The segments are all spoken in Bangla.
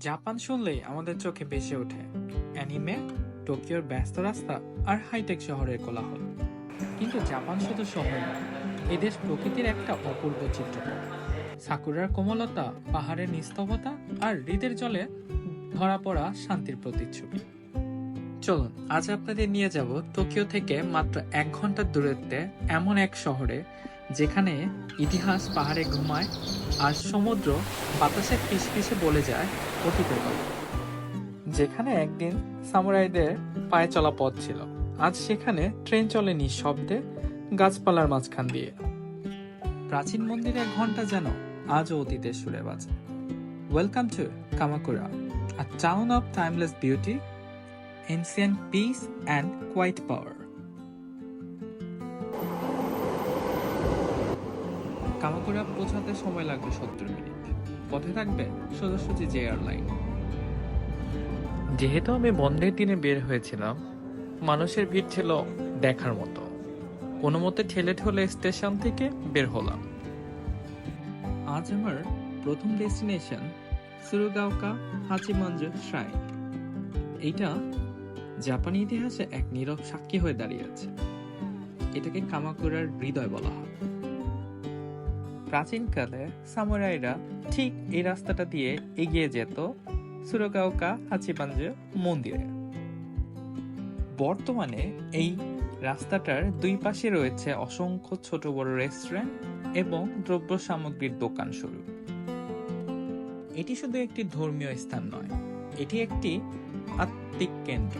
জাপান শুনলেই আমাদের চোখে ভেসে ওঠে। অ্যানিমে, টোকিওর ব্যস্ত রাস্তা আর হাইটেক শহরের কোলাহল। কিন্তু জাপান শুধু শহর নয় এদেশ প্রকৃতির একটা অপূর্ব চিত্রপট সাকুরার কোমলতা, পাহাড়ের নিস্তবতা আর হৃদের জলে ধরা পড়া শান্তির প্রতিচ্ছবি। চলুন, আজ আপনাদের নিয়ে যাব টোকিও থেকে মাত্র এক ঘণ্টার দূরত্বে এমন এক শহরে যেখানে ইতিহাস পাহাড়ে ঘুমায় আর সমুদ্র বাতাসে ফিসফিসে বলে যায় অতীতের কথা যেখানে একদিন সামুরাইদের পায়ে চলা পথ ছিল। আজ সেখানে ট্রেন চলে নিঃশব্দে গাছপালার মাঝখান দিয়ে। প্রাচীন মন্দিরের ঘণ্টা যেন আজও অতীতের সুরে বাজে। Welcome to Kamakura a town of timeless beauty ancient peace and quiet power Kamakura পৌঁছাতে সময় লাগবে সত্তর মিনিট। পথে থাকবে সোজাসুজি যে এয়ারলাইন। যেহেতু আমি বন্ধের দিনে বের হয়েছিলাম মানুষের ভিড় ছিল দেখার মতো। কোনো মতে ঠেলে ঠেলে স্টেশন থেকে বের হলাম। আজ আমার প্রথম ডেস্টিনেশন সুরুগাওকা হাচিমঞ্জু শ্রাইন। এইটা জাপানি ইতিহাসে এক নীরব সাক্ষী হয়ে দাঁড়িয়ে আছে। এটাকে কামাকুরার হৃদয় বলা হয়। প্রাচীনকালে সামুরাইরা ঠিক এই রাস্তাটা দিয়ে এগিয়ে যেত সুরগাওকা হাচিবাঞ্জু মন্দিরে। বর্তমানে এই রাস্তাটার দুই পাশে রয়েছে অসংখ্য ছোট বড় রেস্টুরেন্ট এবং দ্রব্য সামগ্রীর দোকান শুরু। এটি শুধু একটি ধর্মীয় স্থান নয়, এটি একটি আত্মিক কেন্দ্র,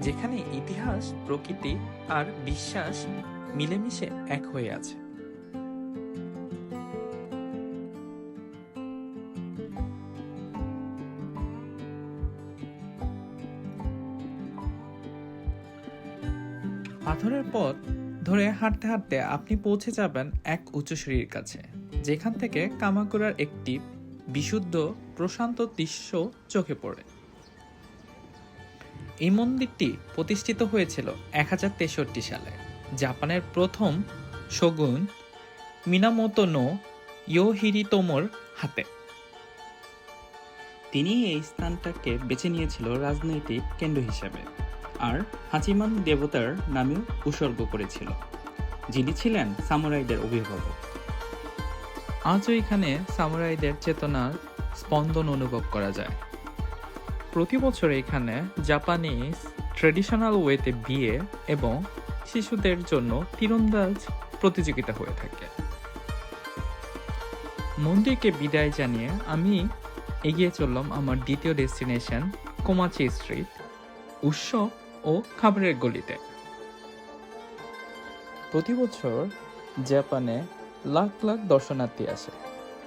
যেখানে ইতিহাস, প্রকৃতি আর বিশ্বাস মিলেমিশে এক হয়ে আছে। পাথরের পথ ধরে হাঁটতে হাঁটতে আপনি পৌঁছে যাবেন এক উঁচু সিঁড়ির কাছে, যেখান থেকে কামাকুরার একটি বিশুদ্ধ, প্রশান্ত দৃশ্য চোখে পড়ে। এই মন্দিরটি প্রতিষ্ঠিত হয়েছিল এক হাজার তেষট্টি সালে। জাপানের প্রথম শগুন মিনামোতো নো ইয়োহিরিতোমোর হাতে। তিনি এই স্থানটাকে বেছে নিয়েছিল রাজনৈতিক কেন্দ্র হিসেবে। আর হাচিমান দেবতার নামেও উৎসর্গ করেছিল, যিনি ছিলেন সামুরাইদের অভিভাবক। আজও এখানে সামুরাইদের চেতনার স্পন্দন অনুভব করা যায়। প্রতি বছর এখানে জাপানিজ ট্রেডিশনাল ওয়েতে বিয়ে এবং শিশুদের জন্য তীরন্দাজ প্রতিযোগিতা হয়ে থাকে। মন্দিরকে বিদায় জানিয়ে আমি এগিয়ে চললাম আমার দ্বিতীয় ডেস্টিনেশন, কোমাচি স্ট্রিট। উৎসব ও খাবারের গলিতে। প্রতি বছর জাপানে লাখ লাখ দর্শনার্থী আসে।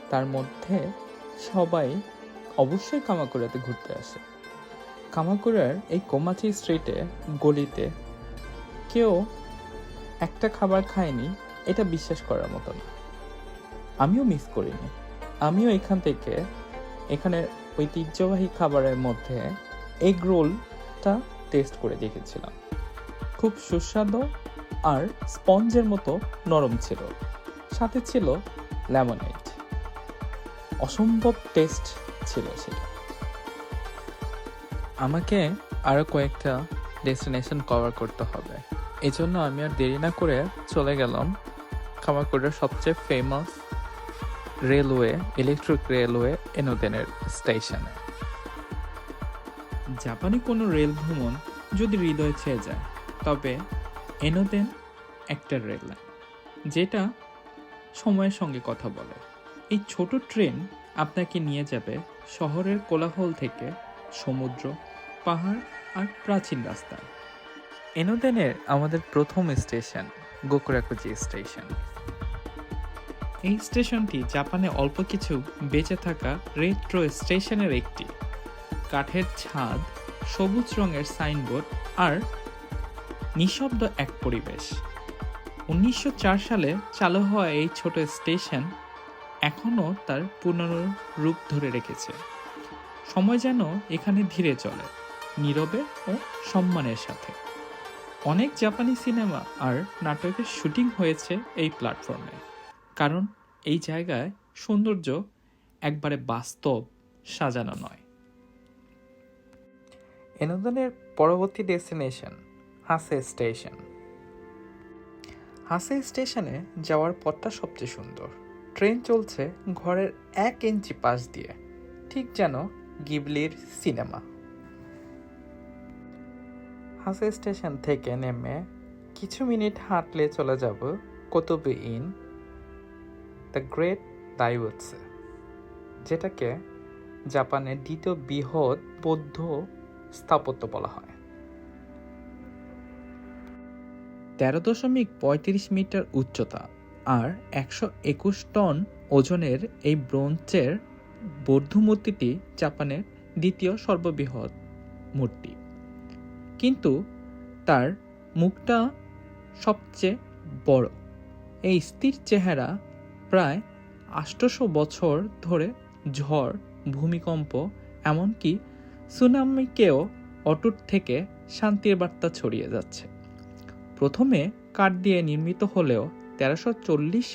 তার মধ্যে সবাই অবশ্যই কামাকুরাতে ঘুরতে আসে। কামাকুরার এই কোমাচি স্ট্রিটে, গলিতে কেউ একটা খাবার খায়নি, এটা বিশ্বাস করার মতো না। আমিও মিস করিনি। আমিও এখান থেকে, এখানের ঐতিহ্যবাহী খাবারের মধ্যে এগ রোলটা টেস্ট করে দেখেছিলাম। খুব সুস্বাদু আর স্পঞ্জের মতো নরম ছিল। সাথে ছিল লেমনেড অসম্ভব টেস্ট ছিল সেটা। আমাকে আরও কয়েকটা ডেস্টিনেশন কভার করতে হবে। এই জন্য আমি আর দেরি না করে চলে গেলাম কামাকুরের সবচেয়ে ফেমাস রেলওয়ে ইলেকট্রিক রেলওয়ে এনোদেনের স্টেশনে জাপানি কোনো রেল ভ্রমণ যদি হৃদয় ছেয়ে যায়, তবে এনোদেন একটা রেল লাইন, যেটা সময়ের সঙ্গে কথা বলে। এই ছোট ট্রেন আপনাকে নিয়ে যাবে শহরের কোলাহল থেকে সমুদ্র, পাহাড় আর প্রাচীন রাস্তা এনোদেনের আমাদের প্রথম স্টেশন গোকুরাকুজি স্টেশন। এই স্টেশনটি জাপানে অল্প কিছু বেঁচে থাকা রেট্রো স্টেশনের একটি। কাঠের ছাদ, সবুজ রঙের সাইনবোর্ড আর নিঃশব্দ এক পরিবেশ। উনিশশো চার সালে চালু হওয়া এই ছোট স্টেশন এখনও তার পুনরূপ রূপ ধরে রেখেছে। সময় যেন এখানে ধীরে চলে, নীরবে ও সম্মানের সাথে। অনেক জাপানি সিনেমা আর নাটকের শুটিং হয়েছে এই প্ল্যাটফর্মে, কারণ এই জায়গায় সৌন্দর্য একবারে বাস্তব সাজানো নয়। এনোদনের পরবর্তী ডেস্টিনেশন, হাসে স্টেশন। হাসে স্টেশনে যাওয়ার পথটা সবচেয়ে সুন্দর। ট্রেন চলছে ঘরের এক ইঞ্চি পাশ দিয়ে, ঠিক যেন গিবলির সিনেমা। হাসে স্টেশন থেকে নেমে কিছু মিনিট হাঁটলে চলে যাব কতবে ইন, দ্য গ্রেট দাইওৎসে যেটাকে জাপানের দ্বিতীয় বৃহৎ বৌদ্ধ স্থাপত্য বলা হয়। তেরো দশমিক পঁয়ত্রিশ মিটার উচ্চতা আর একশো একুশ টন ওজনের এই ব্রোঞ্জের বৌদ্ধ মূর্তিটি জাপানের দ্বিতীয় সর্ববৃহৎ মূর্তি। কিন্তু তার মুখটা সবচেয়ে বড়। এই স্থির চেহারা প্রায় আষ্টশো বছর ধরে ঝড়, ভূমিকম্প, এমনকি সুনামিকেও অটুট থেকে শান্তির বার্তা ছড়িয়ে যাচ্ছে। প্রথমে কাঠ দিয়ে নির্মিত হলেও তেরোশো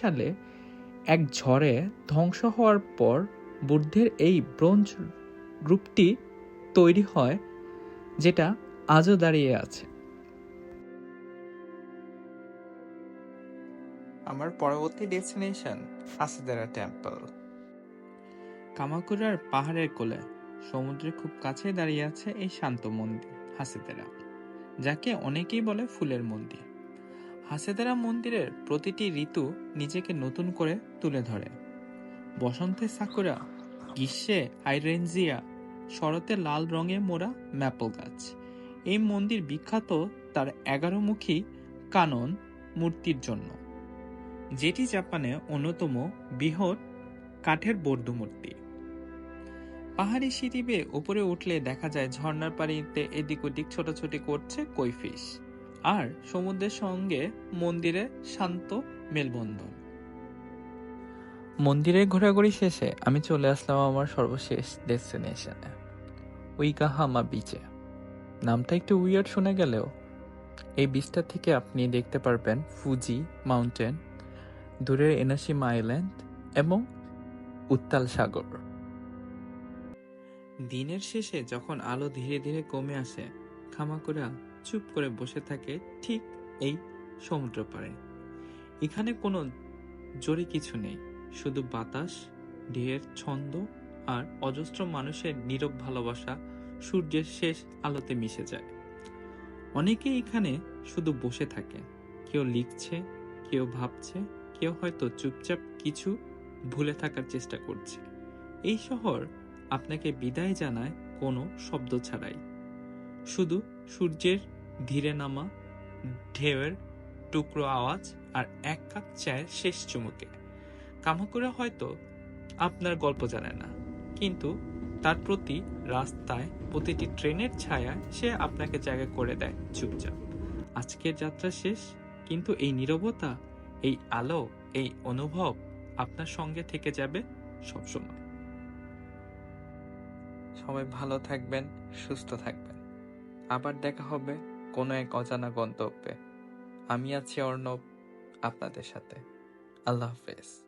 সালে এক ঝড়ে ধ্বংস হওয়ার পর বুদ্ধের এই ব্রোঞ্জ রূপটি তৈরি হয়, যেটা আজও দাঁড়িয়ে আছে। আমার পরবর্তী ডেস্টিনেশন হাসিদারা টেম্পল। কামাকুরার পাহাড়ের কোলে সমুদ্রের খুব কাছে দাঁড়িয়ে আছে এই শান্ত মন্দির, হাসিদেরা, যাকে অনেকেই বলে ফুলের মন্দির। হাসেদারা মন্দিরের প্রতিটি ঋতু নিজেকে নতুন করে তুলে ধরে। বসন্তে সাকুরা, গ্রীষ্মে হাইরেঞ্জিয়া শরতে লাল রঙে মোড়া ম্যাপল গাছ। এই মন্দির বিখ্যাত তার এগারোমুখী কানন মূর্তির জন্য। যেটি জাপানে অন্যতম বৃহৎ কাঠের বৌদ্ধ মূর্তি পাহাড়ি সিঁড়ি বেয়ে উপরে উঠলে দেখা যায় ঝর্ণার পানিতে এদিক ওদিক ছোটাছুটি করছে কৈফিস। আর সমুদ্রের সঙ্গে মন্দিরে শান্ত মেলবন্ধন। মন্দিরে ঘোরাঘুরি শেষে আমি চলে আসলাম আমার সর্বশেষ ডেস্টিনেশনে, উইকাহামা বিচে নামটা একটু উইয়ার্ড শোনা গেলেও এই বিচটা থেকে আপনি দেখতে পারবেন ফুজি মাউন্টেন দূরের এনাসিমা আইল্যান্ড এবং উত্তাল সাগর। দিনের শেষে যখন আলো ধীরে ধীরে কমে আসে খামাকুরা চুপ করে বসে থাকে ঠিক এই সমুদ্র পাড়ে এখানে কোনো জোরে কিছু নেই, শুধু বাতাস ঢেউয়ের ছন্দ আর অজস্র মানুষের নীরব ভালোবাসা সূর্যের শেষ আলোতে মিশে যায়। অনেকে এখানে শুধু বসে থাকে, কেউ লিখছে, কেউ ভাবছে, কেউ হয়তো চুপচাপ কিছু ভুলে থাকার চেষ্টা করছে। এই শহর আপনাকে বিদায় জানায় কোনো শব্দ ছাড়াই। শুধু সূর্যের ধীরে নামা ঢেউয়ের টুকরো আওয়াজ আর এক কাপ চায়ের শেষ চুমুকে। কামাকুরা হয়তো আপনার গল্প জানে না, কিন্তু তার প্রতি রাস্তায় প্রতিটি ট্রেনের ছায়া সে আপনাকে জায়গা করে দেয় চুপচাপ। আজকের যাত্রা শেষ, কিন্তু এই নীরবতা, এই আলো, এই অনুভব আপনার সঙ্গে থেকে যাবে সবসময়। সবাই ভালো থাকবেন, সুস্থ থাকবেন। আবার দেখা হবে কোনো এক অজানা গন্তব্যে। আমি আছি অর্ণব, আপনাদের সাথে। আল্লাহ হাফেজ।